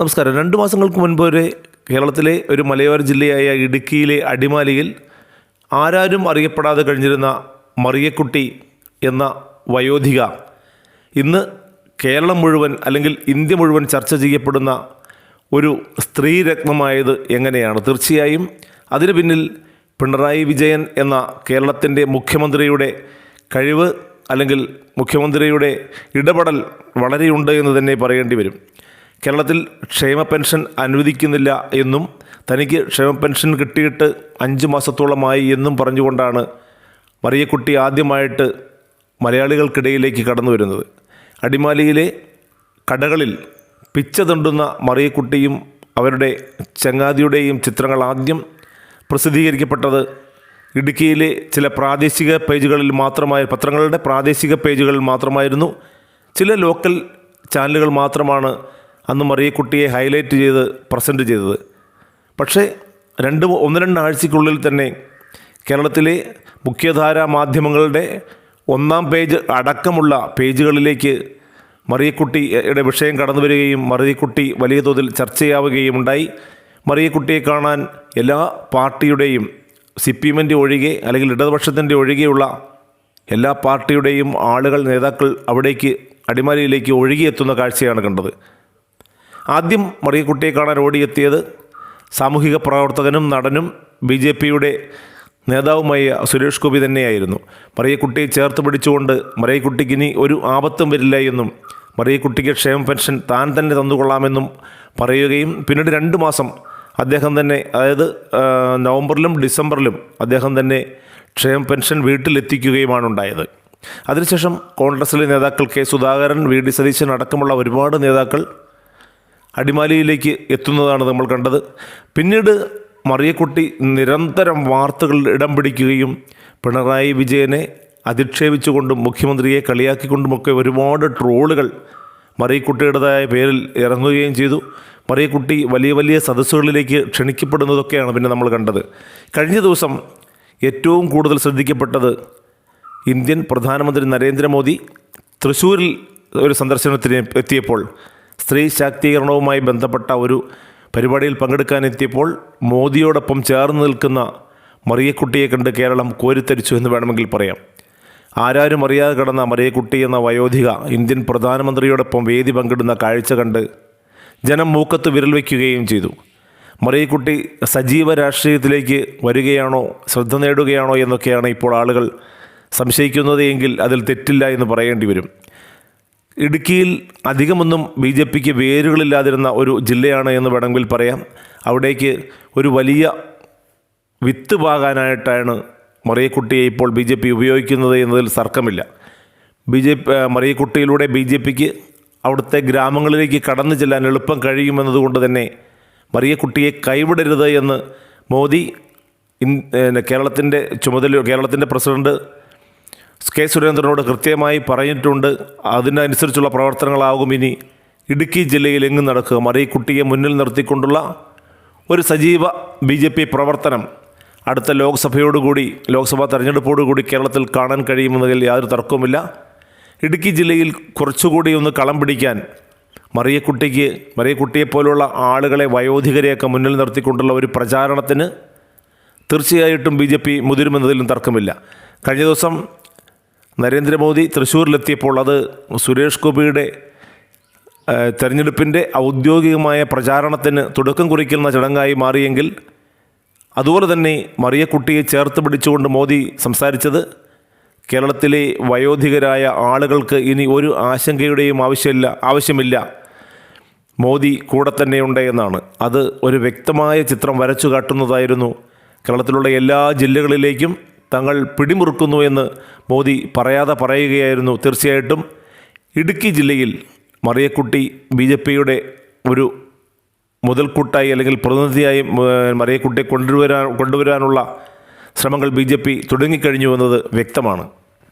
നമസ്കാരം. രണ്ട് മാസങ്ങൾക്ക് മുൻപ് വരെ കേരളത്തിലെ ഒരു മലയോര ജില്ലയായ ഇടുക്കിയിലെ അടിമാലിയിൽ ആരാരും അറിയപ്പെടാതെ കഴിഞ്ഞിരുന്ന മറിയക്കുട്ടി എന്ന വയോധിക ഇന്ന് കേരളം മുഴുവൻ അല്ലെങ്കിൽ ഇന്ത്യ മുഴുവൻ ചർച്ച ചെയ്യപ്പെടുന്ന ഒരു സ്ത്രീരത്നമായത് എങ്ങനെയാണ്? തീർച്ചയായും അതിന് പിന്നിൽ പിണറായി വിജയൻ എന്ന കേരളത്തിന്റെ മുഖ്യമന്ത്രിയുടെ കഴിവ് അല്ലെങ്കിൽ മുഖ്യമന്ത്രിയുടെ ഇടപെടൽ വളരെയുണ്ട് എന്ന് തന്നെ പറയേണ്ടി വരും. കേരളത്തിൽ ക്ഷേമ പെൻഷൻ അനുവദിക്കുന്നില്ല എന്നും തനിക്ക് ക്ഷേമ പെൻഷൻ കിട്ടിയിട്ട് അഞ്ച് മാസത്തോളമായി എന്നും പറഞ്ഞുകൊണ്ടാണ് മറിയക്കുട്ടി ആദ്യമായിട്ട് മലയാളികൾക്കിടയിലേക്ക് കടന്നു വരുന്നത്. അടിമാലിയിലെ കടകളിൽ പിച്ച തണ്ടുന്ന മറിയക്കുട്ടിയും അവരുടെ ചങ്ങാതിയുടെയും ചിത്രങ്ങൾ ആദ്യം പ്രസിദ്ധീകരിക്കപ്പെട്ടത് ഇടുക്കിയിലെ ചില പ്രാദേശിക പേജുകളിൽ മാത്രമായി പത്രങ്ങളുടെ പ്രാദേശിക പേജുകളിൽ മാത്രമായിരുന്നു. ചില ലോക്കൽ ചാനലുകൾ മാത്രമാണ് അന്ന് മറിയക്കുട്ടിയെ ഹൈലൈറ്റ് ചെയ്ത് പ്രസന്റ് ചെയ്തത്. പക്ഷേ രണ്ട് ഒന്ന് രണ്ടാഴ്ചയ്ക്കുള്ളിൽ തന്നെ കേരളത്തിലെ മുഖ്യധാരാ മാധ്യമങ്ങളുടെ ഒന്നാം പേജ് അടക്കമുള്ള പേജുകളിലേക്ക് മറിയക്കുട്ടിയുടെ വിഷയം കടന്നു വരികയും മറിയക്കുട്ടി വലിയ തോതിൽ ചർച്ചയാവുകയും ഉണ്ടായി മറിയക്കുട്ടിയെ കാണാൻ എല്ലാ പാർട്ടിയുടെയും സി പി എമ്മിന്റെ ഒഴികെ അല്ലെങ്കിൽ ഇടതുപക്ഷത്തിന്റെ ഒഴികെയുള്ള എല്ലാ പാർട്ടിയുടെയും ആളുകൾ നേതാക്കൾ അവിടേക്ക് അടിമാലിയിലേക്ക് ഒഴുകിയെത്തുന്ന കാഴ്ചയാണ് കണ്ടത്. ആദ്യം മറിയക്കുട്ടിയെ കാണാൻ ഓടിയെത്തിയത് സാമൂഹിക പ്രവർത്തകനും നടനും ബി ജെ പിയുടെ നേതാവുമായ സുരേഷ് ഗോപി തന്നെയായിരുന്നു. മറിയക്കുട്ടിയെ ചേർത്ത് പിടിച്ചുകൊണ്ട് മറിയക്കുട്ടിക്ക് ഇനി ഒരു ആപത്തും വരില്ല എന്നും മറിയക്കുട്ടിക്ക് ക്ഷേമ പെൻഷൻ താൻ തന്നെ തന്നുകൊള്ളാമെന്നും പറയുകയും പിന്നീട് രണ്ട് മാസം അദ്ദേഹം തന്നെ അതായത് നവംബറിലും ഡിസംബറിലും അദ്ദേഹം തന്നെ ക്ഷേമ പെൻഷൻ വീട്ടിലെത്തിക്കുകയുമാണ് ഉണ്ടായത് അതിനുശേഷം കോൺഗ്രസിലെ നേതാക്കൾ K Sudhakaran V D Satheesan അടക്കമുള്ള ഒരുപാട് നേതാക്കൾ അടിമാലിയിലേക്ക് എത്തുന്നതാണ് നമ്മൾ കണ്ടത്. പിന്നീട് മറിയക്കുട്ടി നിരന്തരം വാർത്തകളിൽ ഇടം പിടിക്കുകയും പിണറായി വിജയനെ അധിക്ഷേപിച്ചുകൊണ്ടും മുഖ്യമന്ത്രിയെ കളിയാക്കിക്കൊണ്ടുമൊക്കെ ഒരുപാട് ട്രോളുകൾ മറിയക്കുട്ടിയുടേതായ പേരിൽ ഇറങ്ങുകയും ചെയ്തു. മറിയക്കുട്ടി വലിയ വലിയ സദസ്സുകളിലേക്ക് ക്ഷണിക്കപ്പെടുന്നതൊക്കെയാണ് പിന്നെ നമ്മൾ കണ്ടത്. കഴിഞ്ഞ ദിവസം ഏറ്റവും കൂടുതൽ ശ്രദ്ധിക്കപ്പെട്ടത് ഇന്ത്യൻ പ്രധാനമന്ത്രി നരേന്ദ്രമോദി തൃശ്ശൂരിൽ ഒരു സന്ദർശനത്തിന് എത്തിയപ്പോൾ സ്ത്രീ ശാക്തീകരണവുമായി ബന്ധപ്പെട്ട ഒരു പരിപാടിയിൽ പങ്കെടുക്കാനെത്തിയപ്പോൾ മോദിയോടൊപ്പം ചേർന്ന് നിൽക്കുന്ന മറിയക്കുട്ടിയെ കണ്ട് കേരളം കോരിത്തരിച്ചു എന്ന് വേണമെങ്കിൽ പറയാം. ആരാരും അറിയാതെ കിടന്ന മറിയക്കുട്ടി എന്ന വയോധിക ഇന്ത്യൻ പ്രധാനമന്ത്രിയോടൊപ്പം വേദി പങ്കിടുന്ന കാഴ്ച കണ്ട് ജനം മൂക്കത്ത് വിരൽ വയ്ക്കുകയും ചെയ്തു. മറിയക്കുട്ടി സജീവ രാഷ്ട്രീയത്തിലേക്ക് വരികയാണോ ശ്രദ്ധ നേടുകയാണോ എന്നൊക്കെയാണ് ഇപ്പോൾ ആളുകൾ സംശയിക്കുന്നത് എങ്കിൽ അതിൽ തെറ്റില്ല എന്ന് പറയേണ്ടി വരും. ഇടുക്കിയിൽ അധികമൊന്നും ബി ജെ പിക്ക് വേരുകളില്ലാതിരുന്ന ഒരു ജില്ലയാണ് എന്ന് വേണമെങ്കിൽ പറയാം. അവിടേക്ക് ഒരു വലിയ വിത്ത് പാകാനായിട്ടാണ് മറിയക്കുട്ടിയെ ഇപ്പോൾ ബി ജെ പി ഉപയോഗിക്കുന്നത് എന്നതിൽ സർക്കമില്ല ബി ജെ പി മറിയക്കുട്ടിയിലൂടെ ബി ജെ പിക്ക് അവിടുത്തെ ഗ്രാമങ്ങളിലേക്ക് കടന്നു ചെല്ലാൻ എളുപ്പം കഴിയുമെന്നതുകൊണ്ട് തന്നെ മറിയക്കുട്ടിയെ കൈവിടരുത് എന്ന് മോദി ഇൻ കേരളത്തിന്റെ ചുമതല കേരളത്തിന്റെ പ്രസിഡന്റ് കെ സുരേന്ദ്രനോട് കൃത്യമായി പറഞ്ഞിട്ടുണ്ട്. അതിനനുസരിച്ചുള്ള പ്രവർത്തനങ്ങളാകും ഇനി. ഇടുക്കി ജില്ലയിൽ എങ്ങും നടക്കുക. മറിയക്കുട്ടിയെ മുന്നിൽ നിർത്തിക്കൊണ്ടുള്ള ഒരു സജീവ ബി ജെ പി പ്രവർത്തനം അടുത്ത ലോക്സഭയോടുകൂടി ലോക്സഭാ തെരഞ്ഞെടുപ്പോടുകൂടി കേരളത്തിൽ കാണാൻ കഴിയുമെന്നതിൽ യാതൊരു തർക്കവുമില്ല. ഇടുക്കി ജില്ലയിൽ കുറച്ചുകൂടി ഒന്ന് കളം പിടിക്കാൻ മറിയക്കുട്ടിക്ക് മറിയക്കുട്ടിയെപ്പോലുള്ള ആളുകളെ വയോധികരെയൊക്കെ മുന്നിൽ നിർത്തിക്കൊണ്ടുള്ള ഒരു പ്രചാരണത്തിന് തീർച്ചയായിട്ടും ബി ജെ പി മുതിരുമെന്നതിലും തർക്കമില്ല. കഴിഞ്ഞ ദിവസം നരേന്ദ്രമോദി തൃശ്ശൂരിലെത്തിയപ്പോൾ അത് സുരേഷ് ഗോപിയുടെ തെരഞ്ഞെടുപ്പിന്റെ ഔദ്യോഗികമായ പ്രചാരണത്തിന് തുടക്കം കുറിക്കുന്ന ചടങ്ങായി മാറിയെങ്കിൽ അതുപോലെ തന്നെ മറിയക്കുട്ടിയെ ചേർത്ത് പിടിച്ചുകൊണ്ട് മോദി സംസാരിച്ചത് കേരളത്തിലെ വയോധികരായ ആളുകൾക്ക് ഇനി ഒരു ആശങ്കയുടെയും ആവശ്യമില്ല ആവശ്യമില്ല. മോദി കൂടെ തന്നെയുണ്ട് എന്നാണ്. അത് ഒരു വ്യക്തമായ ചിത്രം വരച്ചു കാട്ടുന്നതായിരുന്നു കേരളത്തിലുള്ള എല്ലാ ജില്ലകളിലേക്കും തങ്ങൾ പിടിമുറുക്കുന്നു എന്ന് മോദി പറയാതെ പറയുകയായിരുന്നു. തീർച്ചയായിട്ടും ഇടുക്കി ജില്ലയിൽ മറിയക്കുട്ടി ബി ജെ പിയുടെ ഒരു മുതൽക്കൂട്ടായി അല്ലെങ്കിൽ പ്രതിനിധിയായി മറിയക്കുട്ടിയെ കൊണ്ടുവരാൻ കൊണ്ടുവരാനുള്ള ശ്രമങ്ങൾ ബി ജെ പി തുടങ്ങിക്കഴിഞ്ഞു എന്നത് വ്യക്തമാണ്.